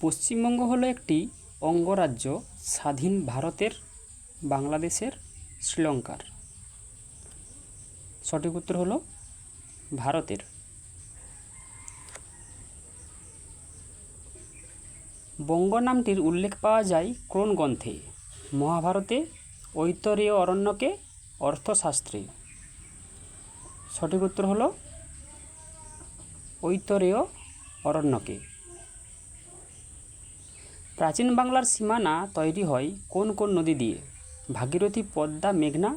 পশ্চিমবঙ্গ হলো একটি অঙ্গরাজ্য স্বাধীন ভারতের বাংলাদেশের শ্রীলঙ্কার। সঠিক উত্তর হলো ভারতের। বঙ্গ নামটির উল্লেখ পাওয়া যায় কোন গ্রন্থে মহাভারতে ঐতরেয় অরণ্যকে অর্থশাস্ত্রে। সঠিক উত্তর হল ঐতরেয় অরণ্যকে। প্রাচীন বাংলার সীমানা তৈরি হয় কোন কোন নদী দিয়ে? ভাগীরথী পদ্মা মেঘনা,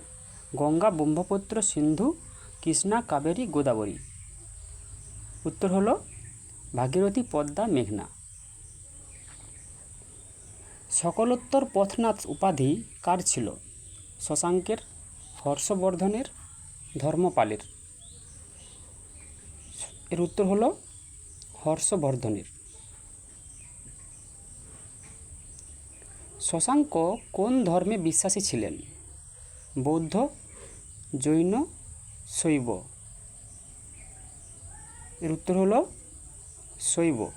গঙ্গা ব্রহ্মপুত্র সিন্ধু, কৃষ্ণা কাবেরী, গোদাবরী। উত্তর হলো ভাগীরথী পদ্মা মেঘনা। সকলোত্তর পথনাথ উপাধি কার ছিল? শশাঙ্কের, হর্ষবর্ধনের, ধর্মপালের। এর উত্তর হলো হর্ষবর্ধনের। শশাঙ্ক কোন ধর্মে বিশ্বাসী ছিলেন? বৌদ্ধ, জৈন, শৈব। এর উত্তর হল শৈব।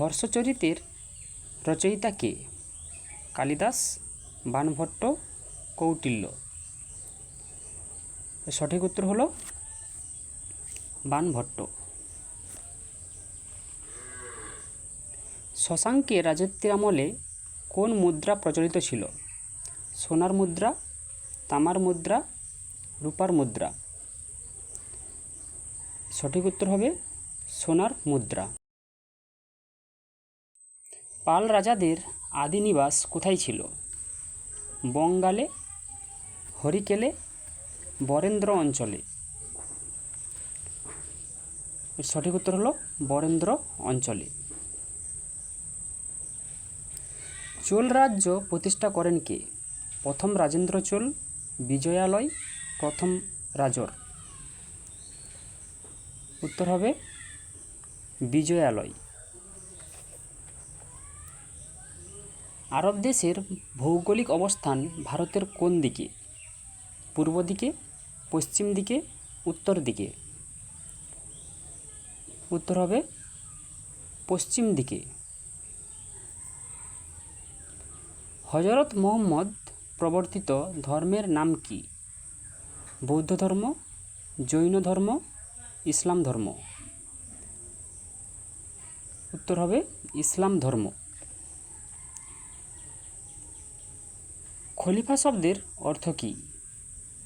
হর্ষচরিতের রচয়িতা কে? কালিদাস বাণভট্ট কৌটিল্য। সঠিক উত্তর হল বাণভট্ট শশাঙ্কের রাজত্বের আমলে কোন মুদ্রা প্রচলিত ছিল? সোনার মুদ্রা, তামার মুদ্রা, রূপার মুদ্রা? সঠিক উত্তর হবে সোনার মুদ্রা। পাল রাজাদের আদি নিবাস কোথায় ছিল? বঙ্গালে, হরিকেলে, বরেন্দ্র অঞ্চলে। সঠিক উত্তর হলো বরেন্দ্র অঞ্চলে। চোল রাজ্য প্রতিষ্ঠা করেন কে? প্রথম রাজেন্দ্র চোল, বিজয়ালয়, প্রথম রাজর। উত্তর হবে বিজয়ালয়। আরব দেশের ভৌগোলিক অবস্থান ভারতের কোন দিকে? পূর্ব দিকে, পশ্চিম দিকে, উত্তর দিকে? উত্তর হবে পশ্চিম দিকে। হজরত মোহাম্মদ প্রবর্তিত ধর্মের নাম কি? বৌদ্ধ ধর্ম, জৈন ধর্ম, ইসলাম ধর্ম? উত্তর হবে ইসলাম ধর্ম। খলিফা শব্দের অর্থ কী?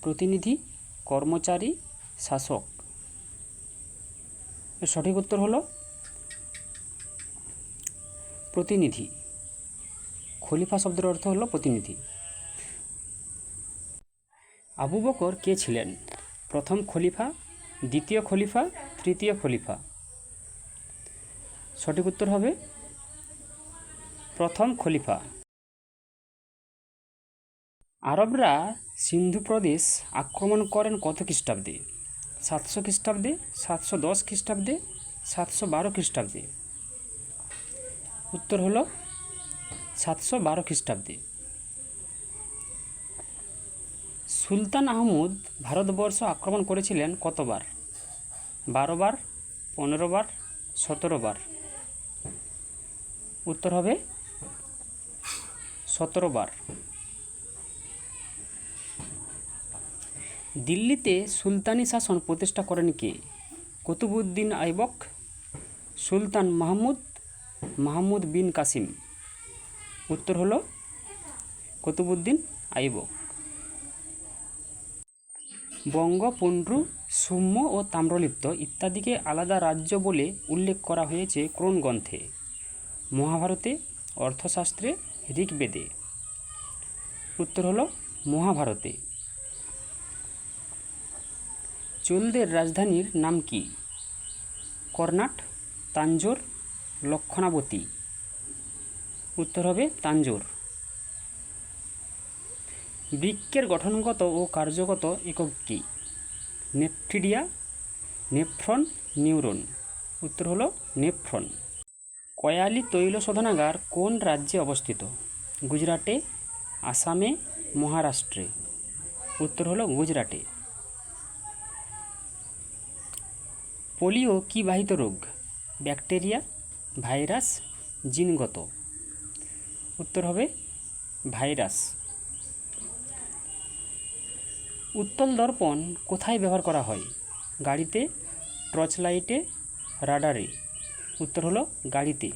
প্রতিনিধি, কর্মচারী, শাসক। সঠিক উত্তর হলো প্রতিনিধি। খলিফা শব্দের অর্থ হলো প্রতিনিধি। আবু বকর কে ছিলেন? প্রথম খলিফা, দ্বিতীয় খলিফা, তৃতীয় খলিফা। সঠিক উত্তর হবে প্রথম খলিফা। আরবরা সিন্ধু প্রদেশ আক্রমণ করেন কত খ্রিস্টাব্দে? সাতশো খ্রিস্টাব্দে, সাতশো দশ খ্রিস্টাব্দে, সাতশো বারো খ্রিস্টাব্দে। উত্তর হলো সাতশো বারো খ্রিস্টাব্দে। সুলতান আহমদ ভারতবর্ষ আক্রমণ করেছিলেন কতবার? বারো বার পনেরো বার সতেরো বার উত্তর হবে সতেরো বার দিল্লিতে সুলতানি শাসন প্রতিষ্ঠা করেন কে? কুতুবুদ্দিন আইবক, সুলতান মাহমুদ মাহমুদ বিন কাসিম। উত্তর হলো কুতুবুদ্দিন আইবক বঙ্গ পুন্ড্রু সুম্য ও তাম্রলিপ্ত ইত্যাদিকে আলাদা রাজ্য বলে উল্লেখ করা হয়েছে কোন গ্রন্থে। মহাভারতে অর্থশাস্ত্রে ঋগ্বেদে। উত্তর হলো মহাভারতে। চোলদের রাজধানীর নাম কি? কর্ণাট, তাঞ্জোর, লক্ষণাবতী। উত্তর হবে তাঞ্জোর। বৃক্কের গঠনগত ও কার্যগত একক কী? Nephridia nephron neuron. উত্তর হলো নেফ্রন কয়ালি তৈল শোধনাগার কোন রাজ্যে অবস্থিত? গুজরাটে, আসামে, মহারাষ্ট্রে। উত্তর হলো গুজরাটে। পোলিও কি বাহিত রোগ? ব্যাকটেরিয়া, ভাইরাস, জিনগত। উত্তর হবে ভাইরাস। উত্তল দর্পণ কোথায় ব্যবহার করা হয়? গাড়িতে টর্চ লাইটে রাডারে। উত্তর হলো গাড়িতে।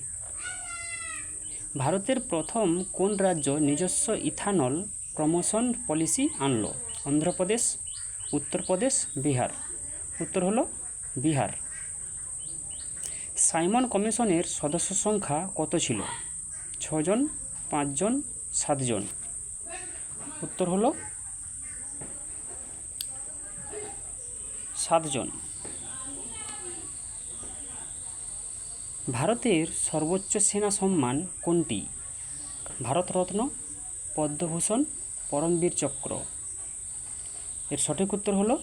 ভারতের প্রথম কোন রাজ্য নিজস্ব ইথানল প্রমোশন পলিসি আনলো? অন্ধ্রপ্রদেশ, উত্তরপ্রদেশ, বিহার। উত্তর হলো বিহার। সাইমন কমিশনের সদস্য সংখ্যা কত ছিল? ছজন পাঁচজন, সাতজন। উত্তর হলো সাতজন। ভারতের সর্বোচ্চ সেনা সম্মান কোনটি? ভারতরত্ন, পদ্মভূষণ, পরমবীর চক্র। এর সঠিক উত্তর হলো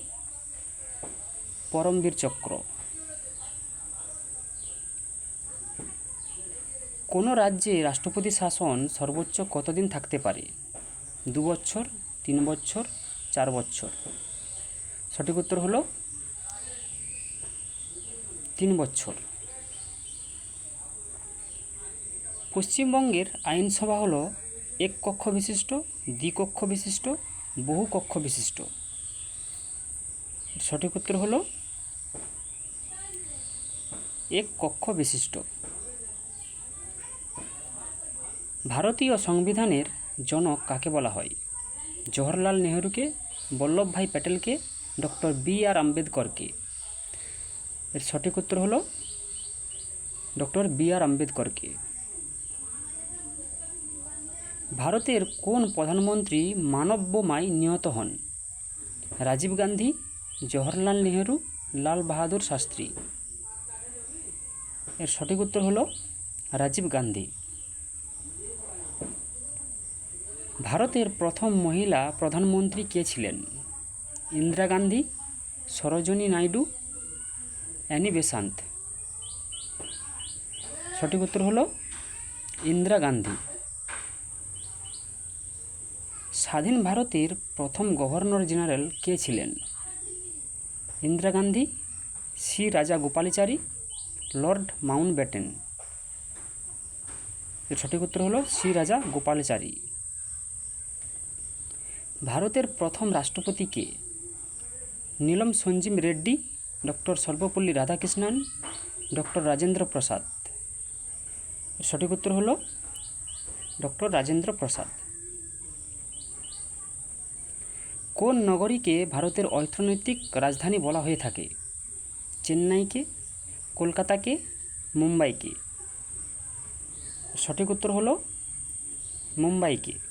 পরমবীর চক্র। কোনো রাজ্যে রাষ্ট্রপতি শাসন সর্বোচ্চ কতদিন থাকতে পারে? দু বছর, তিন বছর, চার বছর? সঠিক উত্তর হলো তিন বছর। পশ্চিমবঙ্গের আইনসভা হলো এক কক্ষ বিশিষ্ট দ্বিকক্ষ বিশিষ্ট, বহু কক্ষ বিশিষ্ট। সঠিক উত্তর হলো এক কক্ষ বিশিষ্ট। ভারতীয় সংবিধানের জনক কাকে বলা হয়? জওহরলাল নেহরুকে, বল্লভভাই প্যাটেলকে, ডক্টর বি আর আম্বেদকরকে। এর সঠিক উত্তর হলো ডক্টর বি আর আম্বেদকরকে। ভারতের কোন প্রধানমন্ত্রী মানব বোমায় নিহত হন? রাজীব গান্ধী, জওহরলাল নেহেরু, লাল বাহাদুর শাস্ত্রী। এর সঠিক উত্তর হলো রাজীব গান্ধী। ভারতের প্রথম মহিলা প্রধানমন্ত্রী কে ছিলেন? Indira Gandhi, Sarojini Naidu Annie Besant. সঠিক উত্তর হলো ইন্দিরা গান্ধী। স্বাধীন ভারতের প্রথম গভর্নর জেনারেল কে ছিলেন? ইন্দিরা গান্ধী শ্রী রাজা গোপালাচারী, লর্ড মাউন্ট ব্যাটেন সঠিক উত্তর হলো শ্রী রাজা গোপালাচারী। ভারতের প্রথম রাষ্ট্রপতি কে? Neelam Sanjiva Reddy, doctor Sarvepalli Radhakrishnan, doctor Rajendra Prasad. সঠিক উত্তর হলো ডক্টর রাজেন্দ্র প্রসাদ। কোন নগরীকে ভারতের অর্থনৈতিক রাজধানী বলা হয়ে থাকে? চেন্নাইকে, কলকাতাকে, মুম্বাইকে? সঠিক উত্তর হলো মুম্বাইকে।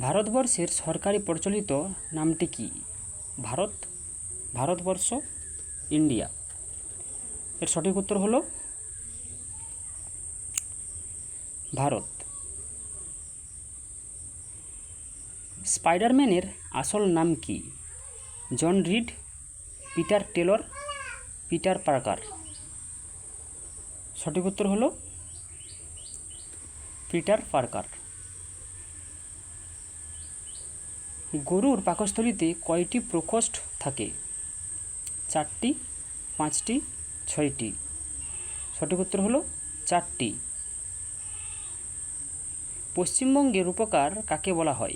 ভারতবর্ষের সরকারি প্রচলিত নামটি কি? ভারত, ভারতবর্ষ, ইন্ডিয়া। এর সঠিক উত্তর হলো ভারত। স্পাইডারম্যানের আসল নাম কি? John Reid, Peter Taylor, Peter Parker. সঠিক উত্তর হলো পিটার পার্কার। গরুর পাকস্থলীতে কয়টি প্রকোষ্ঠ থাকে? চারটি, পাঁচটি, ছয়টি? সঠিক উত্তর হলো চারটি। পশ্চিমবঙ্গের রূপকার কাকে বলা হয়?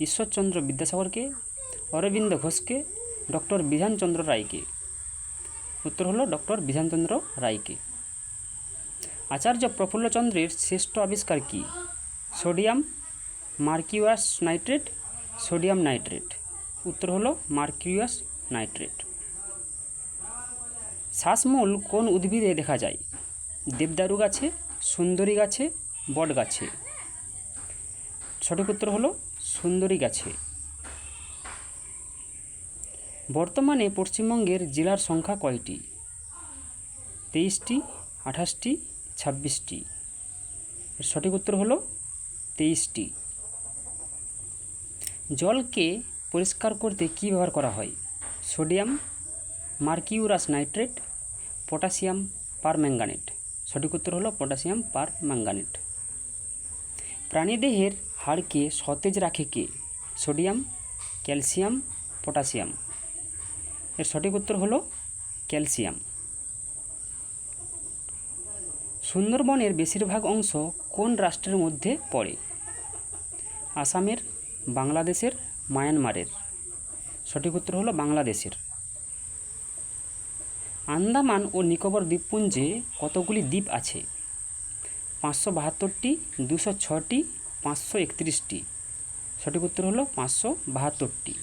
ঈশ্বরচন্দ্র বিদ্যাসাগরকে, অরবিন্দ ঘোষকে, ডক্টর বিধানচন্দ্র রায়কে? উত্তর হলো ডক্টর বিধানচন্দ্র রায়কে। আচার্য প্রফুল্লচন্দ্রের শ্রেষ্ঠ আবিষ্কার কি? Sodium mercurous nitrate sodium nitrate. উত্তর হলো মার্কিউয়াস নাইট্রেট। শ্বাসমূল কোন উদ্ভিদে দেখা যায়? দেবদারু গাছে, সুন্দরী গাছে, বট গাছে। সঠিক উত্তর হলো সুন্দরী গাছে। বর্তমানে পশ্চিমবঙ্গের জেলার সংখ্যা কয়টি? তেইশটি, আঠাশটি, ছাব্বিশটি। সঠিক উত্তর হলো তেইশটি। জলকে পরিষ্কার করতে কী ব্যবহার করা হয়? Sodium, mercurous nitrate, potassium permanganate সঠিক উত্তর হলো পটাশিয়াম পারম্যাঙ্গানেট প্রাণীদেহের হাড়কে সতেজ রাখে কে? Sodium, calcium, potassium. এর সঠিক উত্তর হলো ক্যালসিয়াম। সুন্দরবনের বেশিরভাগ অংশ কোন রাষ্ট্রের মধ্যে পড়ে? আসামের বাংলাদেশের মায়ানমারের। সঠিক উত্তর হলো বাংলাদেশের। আন্দামান ও নিকোবর দ্বীপপুঞ্জে কতগুলি দ্বীপ আছে? পাঁচশো বাহাত্তরটি, দুশো ছটি পাঁচশো একত্রিশটি। সঠিক উত্তর হলো পাঁচশো বাহাত্তরটি।